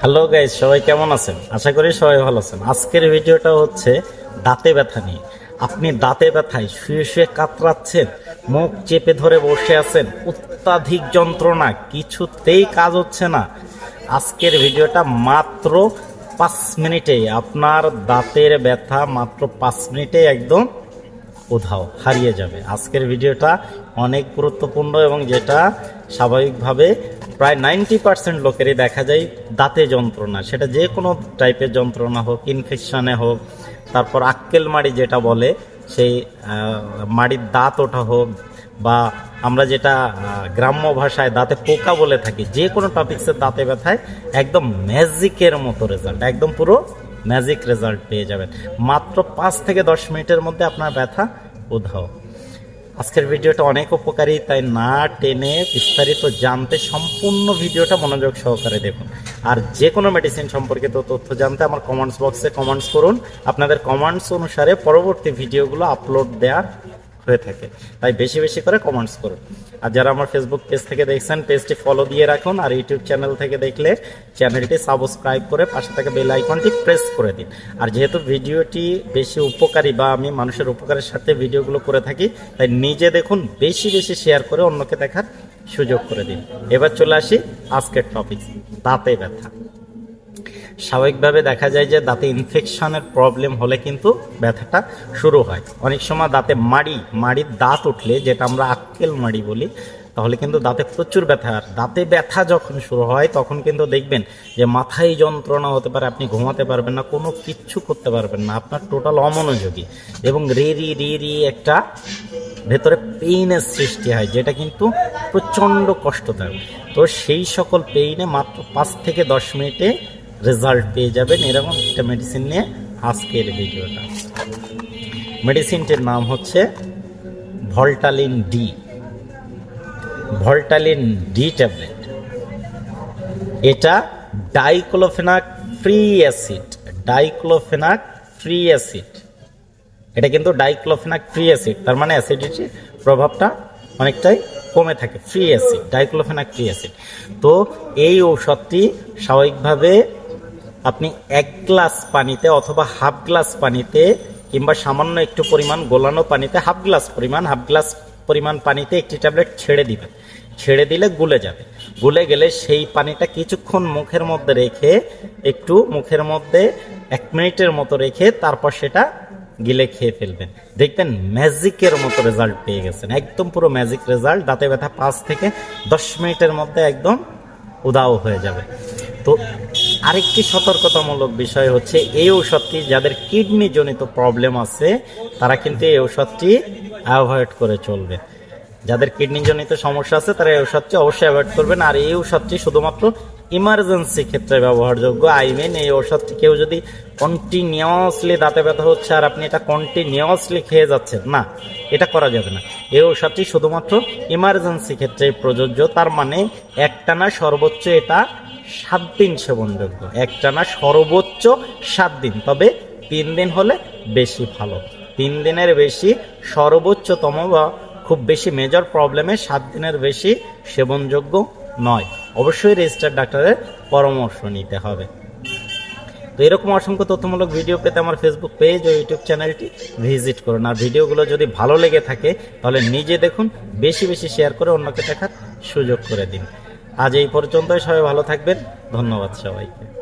Hello guys সবাই কেমন আছেন? আশা করি সবাই ভালো আছেন। আজকের ভিডিওটা হচ্ছে দাঁতে ব্যথা নিয়ে। আপনি দাঁতে ব্যথায় শুয়ে শুয়ে কাতরাচ্ছেন, মুখ চেপে ধরে বসে আছেন, অত্যাধিক যন্ত্রণা, কিছুতেই কাজ হচ্ছে না। আজকের ভিডিওটা মাত্র পাঁচ মিনিটেই আপনার দাঁতের ব্যথা মাত্র পাঁচ মিনিটে একদম উধাও, হারিয়ে যাবে। আজকের ভিডিওটা অনেক গুরুত্বপূর্ণ এবং যেটা স্বাভাবিকভাবে প্রায় নাইনটি পার্সেন্ট লোকেরই দেখা যায় দাঁতে যন্ত্রণা। সেটা যে কোনো টাইপের যন্ত্রণা হোক ইনফেকশনে হোক, তারপর আক্কেল মাড়ি যেটা বলে, সেই মাড়ির দাঁত ওঠা হোক বা আমরা যেটা গ্রাম্য ভাষায় দাঁতে পোকা বলে থাকি, যে কোনো টপিক্সের দাঁতে ব্যথায় একদম ম্যাজিকের মতো রেজাল্ট একদম পুরো ম্যাজিক রেজাল্ট পেয়ে যাবেন। মাত্র পাঁচ থেকে দশ মিনিটের মধ্যে আপনার ব্যথা উধাও। আজকের ভিডিওটা অনেক উপকারী, তাই না টেনে বিস্তারিত জানতে সম্পূর্ণ ভিডিওটা মনোযোগ সহকারে দেখুন। আর যে কোনো মেডিসিন সম্পর্কিত তথ্য জানতে আমার কমেন্টস বক্সে কমেন্টস করুন। আপনাদের কমেন্টস অনুসারে পরবর্তী ভিডিওগুলো আপলোড দেওয়া হয়ে থাকে। তাই বেশি বেশি করে কমেন্টস করুন। আর যারা আমার ফেসবুক পেজ থেকে দেখছেন পেজটি ফলো দিয়ে রাখুন আর ইউটিউব চ্যানেল থেকে দেখলে চ্যানেলটি সাবস্ক্রাইব করে পাশে থাকা বেল আইকনটি প্রেস করে দিন। আর যেহেতু ভিডিওটি বেশি উপকারী বা আমি মানুষের উপকারের সাথে ভিডিওগুলো করে থাকি, তাই নিজে দেখুন, বেশি বেশি শেয়ার করে অন্যকে দেখার সুযোগ করে দিন। এবার চলে আসি আজকের টপিক দাঁতে ব্যথা। স্বাভাবিকভাবে দেখা যায় যে দাঁতে ইনফেকশনের প্রবলেম হলে কিন্তু ব্যথাটা শুরু হয়। অনেক সময় দাঁতে মাড়ি, মাড়ির দাঁত উঠলে, যেটা আমরা আক্কেল মাড়ি বলি, তাহলে কিন্তু দাঁতে প্রচুর ব্যথা। আর দাঁতে ব্যথা যখন শুরু হয়, তখন কিন্তু দেখবেন যে মাথায় যন্ত্রণা হতে পারে, আপনি ঘুমাতে পারবেন না, কোনো কিচ্ছু করতে পারবেন না। আপনার টোটাল অমনোযোগী। এবং রে, রি রে, রি একটা ভেতরে পেইনের সৃষ্টি হয়, যেটা কিন্তু প্রচণ্ড কষ্টদায়ক। তো সেই সকল পেইনে মাত্র পাঁচ থেকে দশ মিনিটে রেজাল্ট পেয়ে যাবেন এরকম একটা মেডিসিন নিয়ে আজকের ভিডিওটা। মেডিসিনটির নাম হচ্ছে Voltalin D Voltalin D tablet এটা diclofenac free acid diclofenac free acid এটা কিন্তু ডাইক্লোফেনাক ফ্রি অ্যাসিড তার মানে অ্যাসিডিটির প্রভাবটা অনেকটাই কমে থাকে। Free acid diclofenac free acid তো এই ঔষধটি স্বাভাবিকভাবে আপনি এক গ্লাস পানিতে অথবা হাফ গ্লাস পানিতে কিংবা সামান্য একটু পরিমাণ গোলানো পানিতে হাফ গ্লাস পরিমাণ, হাফ গ্লাস পরিমাণ পানিতে একটি ট্যাবলেট ছেড়ে দিবেন। ছেড়ে দিলে গুলে যাবে। গুলে গেলে সেই পানিটা কিছুক্ষণ মুখের মধ্যে রেখে, একটু মুখের মধ্যে এক মিনিটের মতো রেখে তারপর সেটা গিলে খেয়ে ফেলবেন। দেখবেন ম্যাজিকের মতো রেজাল্ট পেয়ে গেছেন। একদম পুরো ম্যাজিক রেজাল্ট। দাঁতে ব্যথা পাঁচ থেকে দশ মিনিটের মধ্যে একদম উদাও হয়ে যাবে। তো আরেকটি সতর্কতামূলক বিষয় হচ্ছে এই ঔষধটি যাদের কিডনি জনিত প্রবলেম আছে, তারা কিন্তু এই ঔষধটি অ্যাভয়েড করে চলবে। যাদের কিডনি জনিত সমস্যা আছে, তারা এই ঔষধটি অবশ্যই অ্যাভয়েড করবেন। আর এই ঔষধটি শুধুমাত্র ইমার্জেন্সি ক্ষেত্রে ব্যবহারযোগ্য। আই মিন এই ঔষধটি কেউ যদি কন্টিনিউয়াসলি দাঁতে ব্যথা হচ্ছে আর আপনি এটা কন্টিনিউয়াসলি খেয়ে যাচ্ছেন, না, এটা করা যাবে না। এই ঔষধটি শুধুমাত্র ইমার্জেন্সি ক্ষেত্রে প্রযোজ্য। তার মানে একটানা সর্বোচ্চ এটা সাত দিন সেবনযোগ্য একটানা সর্বোচ্চ সাত দিন। তবে তিন দিন হলে বেশি ভালো। তিন দিনের বেশি সর্বোচ্চতম বা খুব বেশি মেজর প্রবলেমে সাত দিনের বেশি সেবনযোগ্য নয়। অবশ্যই রেজিস্টার ডাক্তারের পরামর্শ নিতে হবে। তো এরকম অসংখ্য তথ্যমূলক ভিডিও পেতে আমার ফেসবুক পেজ ও ইউটিউব চ্যানেলটি ভিজিট করুন। আর ভিডিওগুলো যদি ভালো লেগে থাকে, তাহলে নিজে দেখুন, বেশি বেশি শেয়ার করে অন্যকে দেখার সুযোগ করে দিন। আজ এই পর্যন্তই। সবাই ভালো থাকবেন। ধন্যবাদ সবাইকে।